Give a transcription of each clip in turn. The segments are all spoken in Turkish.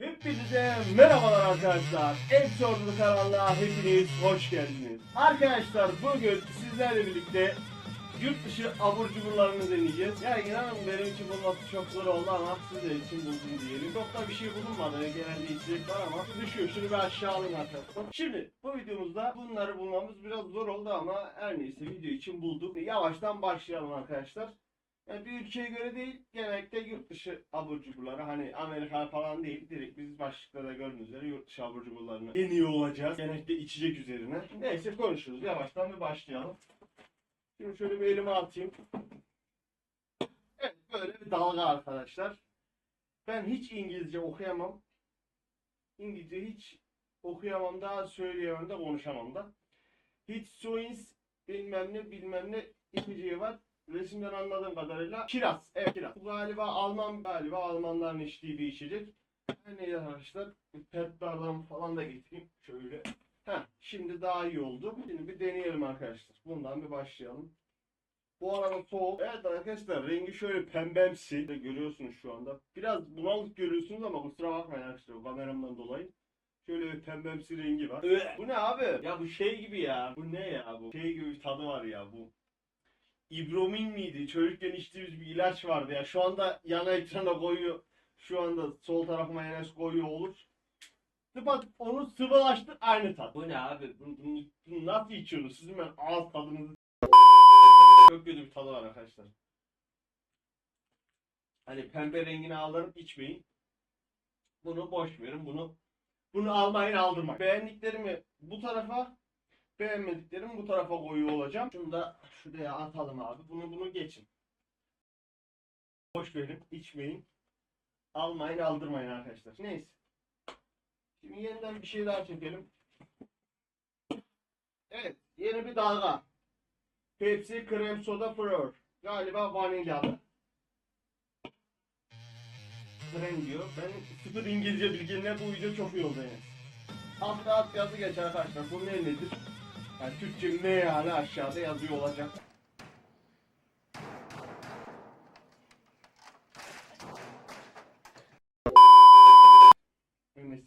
Hepinize merhabalar arkadaşlar. Exordu kanalına hepiniz hoş geldiniz. Arkadaşlar bugün sizlerle birlikte yurt dışı abur cuburlarını deneyeceğiz. Ya inanın benim için bulması çok zor oldu ama sizler için buldum diyelim. Çok da bir şey bulunmadı. Genelde içecek var ama düşüyor. Şunu bir aşağı alın arkadaşlar. Şimdi bu videomuzda bunları bulmamız biraz zor oldu ama her neyse video için bulduk. Yavaştan başlayalım arkadaşlar. Bir ülkeye göre değil, genellikle yurt dışı abur cuburları hani Amerika falan değil, direkt biz başlıkta da gördüğünüz üzere yurt dışı abur cuburlarını deniyor olacağız. Genellikle içecek üzerine. Neyse konuşuruz. Yavaştan bir başlayalım. Şimdi şöyle bir elime atayım. Evet böyle bir dalga arkadaşlar. Ben hiç İngilizce okuyamam. İngilizce hiç okuyamam da söyleyemem de konuşamam da. Hiç soins bilmem ne bilmem ne içeceği var. Resimden anladığım kadarıyla kiraz. Evet kiraz. Bu galiba Alman galiba Almanların içtiği bir içecek. Her neyse arkadaşlar petlerden falan da getireyim. Şöyle. Heh, şimdi daha iyi oldu. Şimdi bir deneyelim arkadaşlar. Bundan bir başlayalım. Bu arada soğuk. Evet arkadaşlar rengi şöyle pembemsi. Görüyorsunuz şu anda. Biraz bunalık görüyorsunuz ama kusura bakmayın arkadaşlar kameramdan dolayı. Şöyle bir pembemsi rengi var. Bu ne abi? Ya bu şey gibi ya. Bu ne ya bu? Şey gibi bir tadı var ya bu. İbromin miydi? Çocukken içtiğimiz bir ilaç vardı ya. Şu anda yana ekrana koyuyor. Şu anda sol tarafıma mayonez koyuyor olur. Bak onu sıvılaştır aynı tat. Bu ne abi? Bunu, bunu, bunu nasıl içiyorsunuz? Sizin ben ağız tadınızı çok kötü bir tadı var arkadaşlar. Hani pembe rengini aldırıp içmeyin. Bunu boş verin. Bunu bunu almayın aldırmayın. Beğendiklerimi bu tarafa beğenmediklerimi bu tarafa koyuyor olacağım. Şunu da şuraya atalım abi. Bunu bunu geçin. Boş verin, içmeyin. Almayın, aldırmayın arkadaşlar. Neyse. Şimdi yeniden bir şey daha çekelim. Evet, yeni bir dalga. Pepsi krem soda flor. Galiba vanilyalı. Krem diyor. Ben sıfır İngilizce bilginle bu video çok iyi oldu yani. Alt yazı geç arkadaşlar. Bu ne nedir? Yani Türkçe ne yani aşağıda yazıyor olacak.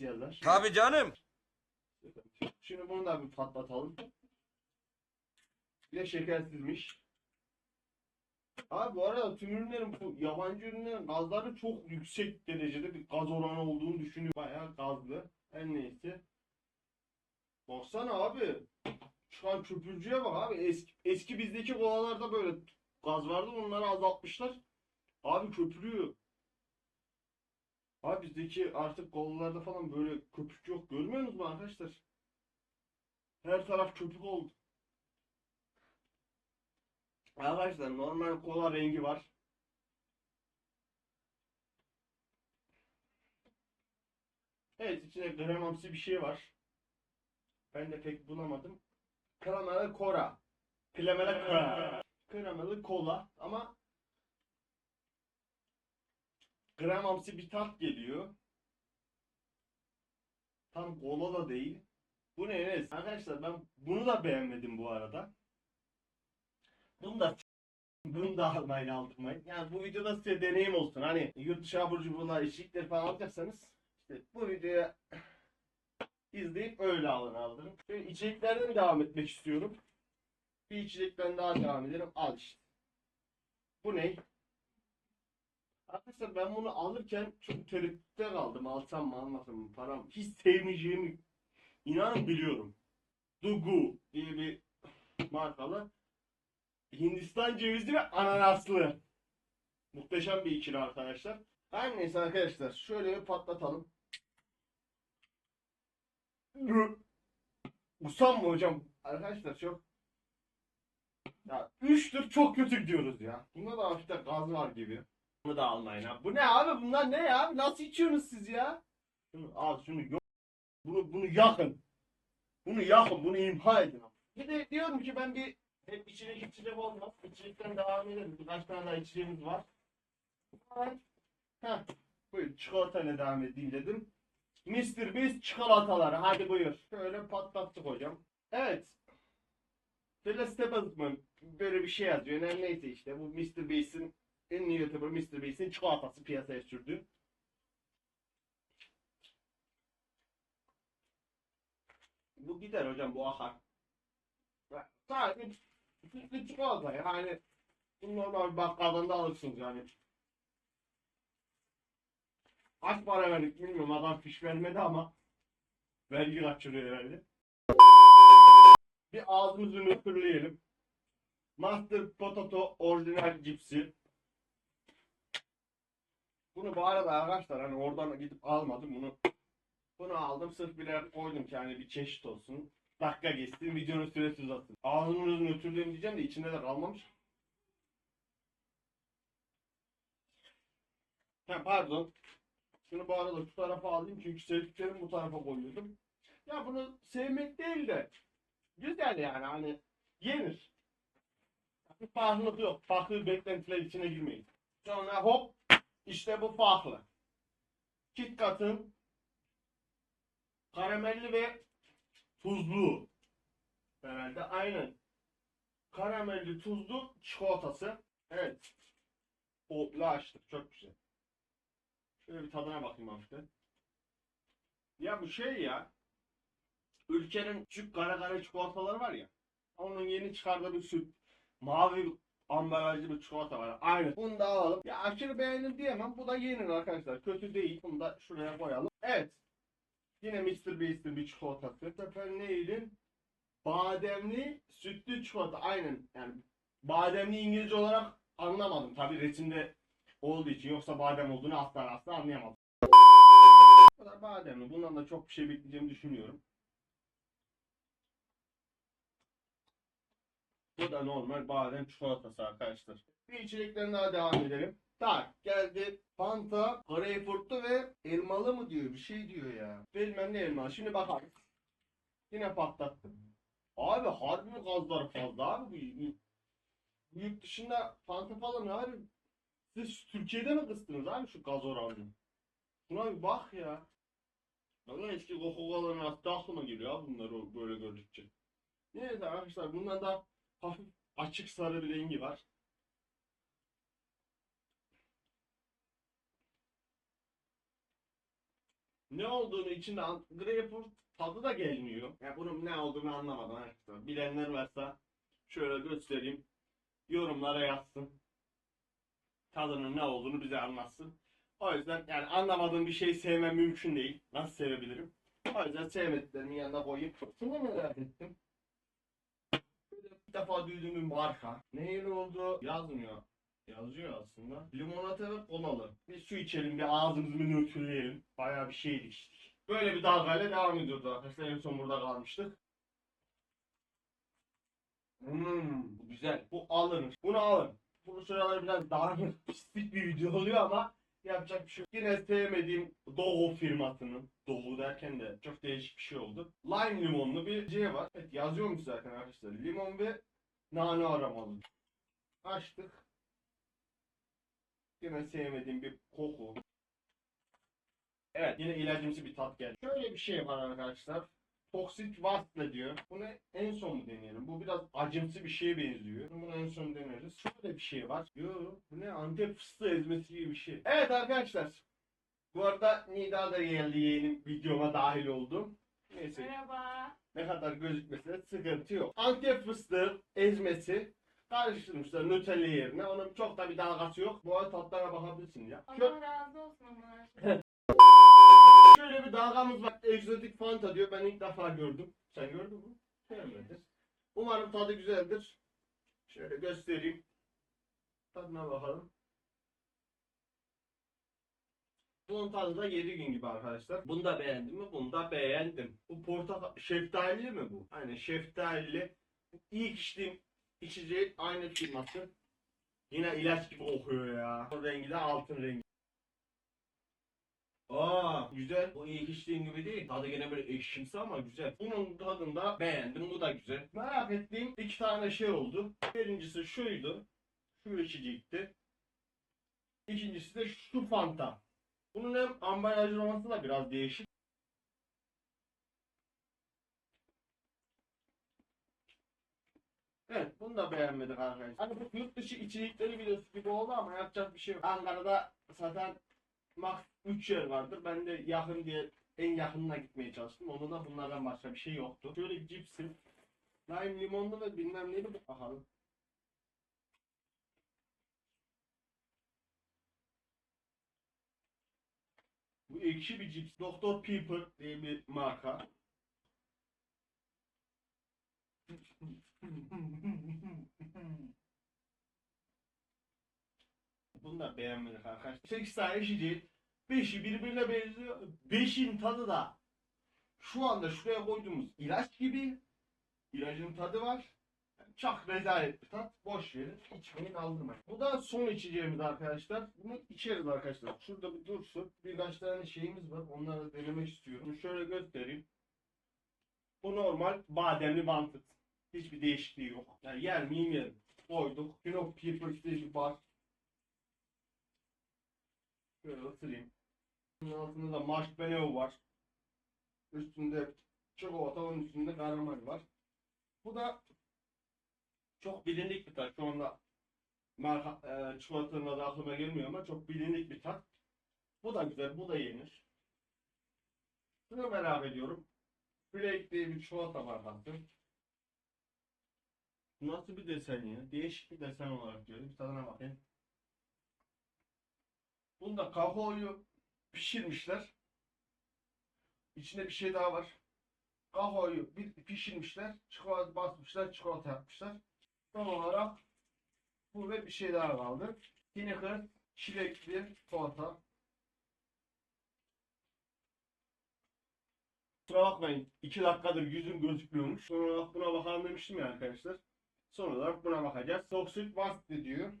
Yazar. Tabii canım. Şimdi bunu da bir patlatalım. Bir de şekersizmiş. Abi bu arada tüm ürünlerin bu yabancı ürünlerin gazları çok yüksek derecede bir gaz oranı olduğunu düşünüyorum. Bayağı gazlı. Her neyse. Baksana abi. Çıkan köpürcüye bak abi. Eski, eski bizdeki kolalarda böyle gaz vardı. Onları azaltmışlar. Abi köpürüyor. Abi bizdeki artık kolalarda falan böyle köpük yok. Görmüyor musunuz mu arkadaşlar? Her taraf köpük oldu. Arkadaşlar normal kola rengi var. Evet içinde kremamsı bir şey var. Ben de pek bulamadım. Kremalı kora. Kremalı kora. Kremalı kola ama kremamsı bir tat geliyor. Tam kola da değil. Bu ne Enes? Arkadaşlar ben bunu da beğenmedim bu arada. Bunu da bunu da almayın aldırmayın. Yani bu videoda size deneyim olsun. Hani yurt dışı abur cuburlar, içecekleri falan alacaksanız işte bu videoyu izleyip öyle alın aldırın. Şöyle içeceklerden devam etmek istiyorum. Bir içecekten daha devam edelim. Al işte. Bu ne? Arkadaşlar ben bunu alırken çok tereddütte kaldım. Alsam mı almasam mı param. Hiç sevmeyeceğimi inanın biliyorum. Dugu diye bir markalı. Hindistan cevizli ve ananaslı. Muhteşem bir ikili arkadaşlar. Her neyse arkadaşlar şöyle bir patlatalım. Usam mı hocam? Arkadaşlar çok ya üçtür çok kötü gidiyoruz ya. Bunda da hafiften gaz var gibi. Bunu da almayın ha. Bu ne abi? Bunlar ne ya? Nasıl içiyorsunuz siz ya? Şunu al şunu yok. Bunu bunu yakın. Bunu yakın. Bunu imha edin. Bir de diyorum ki ben bir hep içecek içecek olmaz. İçecekten devam edelim. Birkaç tane daha içeceğimiz var. Heh. Buyur çikolatayla devam edeyim dedim. Mr. Beast çikolataları. Hadi buyur. Şöyle patlattık hocam. Evet. Böyle step mı? Böyle bir şey yazıyor. Yani neyse işte bu Mr. Beast'in en iyi YouTuber Mr. Beast'in çikolatası piyasaya sürdü. Bu gider hocam bu akar. Sadece sütlü çikolata yani bu normal bakkaldan da alırsınız yani. Kaç para verdik bilmiyorum adam fiş vermedi ama vergi kaçırıyor herhalde. Bir ağzımızı nötrleyelim. Master Potato orijinal cipsi. Bunu bu arada arkadaşlar hani oradan gidip almadım bunu. Bunu aldım sırf birer koydum ki hani bir çeşit olsun. Dakika geçsin videonun süresi uzasın. Ağzımızı nötrleyeyim diyeceğim de içinde de kalmamış. Ha, pardon. Şunu bu arada şu tarafa alayım çünkü sevdiklerimi bu tarafa koyuyordum. Ya bunu sevmek değil de güzel yani hani yenir. Bir farklılık yok. Farklı beklentiler içine girmeyin. Sonra hop işte bu farklı. KitKat'ın karamelli ve tuzlu herhalde aynen. Karamelli tuzlu çikolatası. Evet. Otlu açtık. Çok güzel. Şöyle bir tadına bakayım hafiften. Ya bu şey ya. Ülkenin küçük kara kara çikolataları var ya. Onun yeni çıkardığı bir süt. Mavi ambalajlı bir çikolata var. Aynı. Bunu da alalım. Ya aşırı beğendim diyemem. Bu da yenir arkadaşlar. Kötü değil. Bunu da şuraya koyalım. Evet. Yine Mr. Beast'in bir çikolatası. Sefer neydi? Bademli sütlü çikolata. Aynen. Yani bademli İngilizce olarak anlamadım. Tabi resimde olduğu için. Yoksa badem olduğunu asla asla anlayamadım. Bu kadar bademli. Bundan da çok bir şey bekleyeceğimi düşünüyorum. Bu da normal badem çikolatası arkadaşlar. Bir içeceklerine daha devam edelim. Tak geldi. Fanta, greyfurtlu ve elmalı mı diyor bir şey diyor ya. Bilmem ne elmalı. Şimdi bakalım. Yine patlattım. Abi harbi gazlar fazla abi. Yurt dışında Fanta falan abi. Siz Türkiye'de mi kıstınız abi şu gaz oranını? Şuna bir bak ya. Ama eski Coca-Cola'nın hatta aklıma geliyor abi bunları böyle gördükçe. Neyse arkadaşlar bundan da hafif açık sarı bir rengi var. Ne olduğunu içinde greyfurt tadı da gelmiyor. Ya bunun ne olduğunu anlamadım arkadaşlar. Bilenler varsa şöyle göstereyim. Yorumlara yazsın. Tadının ne olduğunu bize anlatsın. O yüzden yani anlamadığım bir şey sevmem mümkün değil. Nasıl sevebilirim? O yüzden sevmediklerimin yanına koyup şunu merak ettim. Bir defa duyduğum bir marka. Neyle oldu yazmıyor. Yazıyor aslında. Limonata ve kolalı. Bir su içelim, bir ağzımızı bir nötrleyelim. Bayağı bir şey içtik. Böyle bir dalgayla devam ediyordu arkadaşlar. En son burada kalmıştık. Hmm, bu güzel. Bu alınır. Bunu alın. Bu sıralar biraz dağınık, pislik bir video oluyor ama yapacak bir şey yok. Yine sevmediğim Doğu firmasının, Doğu derken de çok değişik bir şey oldu. Lime limonlu bir şey var. Evet yazıyormuş zaten arkadaşlar. Limon ve nane aromalı. Açtık. Yine sevmediğim bir koku. Evet yine ilacımsı bir tat geldi. Şöyle bir şey var arkadaşlar. Toxic Wasp diyor. Bunu en son mu deneyelim? Bu biraz acımsı bir şeye benziyor. Bunu en son deneriz. Şöyle bir şey var. Yo, bu ne? Antep fıstığı ezmesi gibi bir şey. Evet arkadaşlar. Bu arada Nida da geldi yeğenim videoma dahil oldu. Neyse Merhaba. ne kadar gözükmese de sıkıntı yok. Antep fıstığı ezmesi karıştırmışlar Nutella yerine. Onun çok da bir dalgası yok. Bu arada tatlara bakabilirsin ya. Şöyle, Allah razı olsun ama. bir dalgamız var. Egzotik Fanta diyor. Ben ilk defa gördüm. Sen gördün mü? Görmedim. Umarım tadı güzeldir. Şöyle göstereyim. Tadına bakalım. Bunun tadı da 7 gün gibi arkadaşlar. Bunu da beğendim mi? Bunu da beğendim. Bu portakal şeftalili mi bu? Aynen şeftalili. İlk içtiğim içeceği aynı firması. Yine ilaç gibi kokuyor ya. Bu rengi de altın rengi. Aa güzel. Bu ilk içtiğim gibi değil. Tadı gene böyle ekşimsi ama güzel. Bunun tadını da beğendim. Bu da güzel. Merak ettiğim iki tane şey oldu. Birincisi şuydu. Şu içecekti. İkincisi de şu Fanta. Bunun hem ambalajlaması da biraz değişik. Evet bunu da beğenmedik arkadaşlar. Hani bu yurt dışı içerikleri videosu gibi oldu ama yapacak bir şey yok. Ankara'da zaten max 3 yer vardır. Ben de yakın diye en yakınına gitmeye çalıştım. Onda da bunlardan başka bir şey yoktu. Şöyle cipsim. Lime limonlu ve bilmem neydi. Bakalım. Bu ekşi bir cips. Dr. Pepper diye bir marka. Bunu da beğenmedik arkadaşlar. 8 tane içecek. 5'i birbirine benziyor. 5'in tadı da şu anda şuraya koyduğumuz ilaç gibi. İlacın tadı var. Yani çok rezalet bir tat. Boş verin. İçmeyin aldırmayın. Bu da son içeceğimiz arkadaşlar. Bunu içeriz arkadaşlar. Şurada bir dursun. Birkaç tane şeyimiz var. Onları da denemek istiyorum. Şöyle göstereyim. Bu normal bademli bantı. Hiçbir değişikliği yok. Yani yer miyim yerim. Koyduk. Kino People bir bar. Şöyle ısırayım. Bunun altında da marshmallow var. Üstünde çikolata, onun üstünde karamel var. Bu da çok bilindik bir tat. Şu anda marka, e, çikolatanın adı aklıma gelmiyor ama çok bilindik bir tat. Bu da güzel, bu da yenir. Şunu merak ediyorum. Flake diye bir çikolata markası. Nasıl bir desen ya? Değişik bir desen olarak gördüm. Bir tadına bakayım. Bunda kakaoyu pişirmişler. İçinde bir şey daha var. Kakaoyu bir pişirmişler. Çikolata basmışlar. Çikolata yapmışlar. Son olarak bu ve bir şey daha kaldı. Snickers çilekli çikolata. Kusura bakmayın. 2 dakikadır yüzüm gözükmüyormuş. Son olarak buna bakalım demiştim ya arkadaşlar. Son olarak buna bakacağız. Toxic Waste diyor.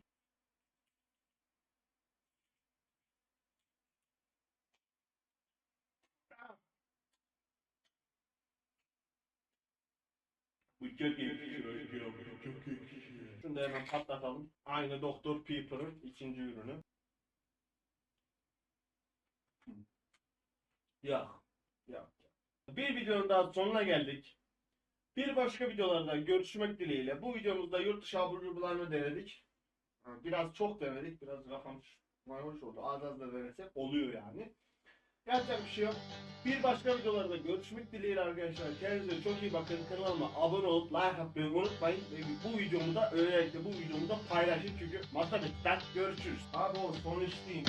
Çok ekşi. Çok. Şunu da hemen patlatalım. Aynı Doktor Pepper'ın ikinci ürünü. Yok. Yok. Bir videonun daha sonuna geldik. Bir başka videolarda görüşmek dileğiyle. Bu videomuzda yurt dışı abur cuburlarını denedik. Biraz çok denedik. Biraz kafam mayhoş oldu. Az az da denesek oluyor yani. Yapacak bir şey yok. Bir başka videolarda görüşmek dileğiyle arkadaşlar. Kendinize çok iyi bakın. Kanalıma abone olup like atmayı unutmayın. Ve bu videomu da özellikle bu videomu da paylaşın. Çünkü matematikten görüşürüz. Abi o son iş değil.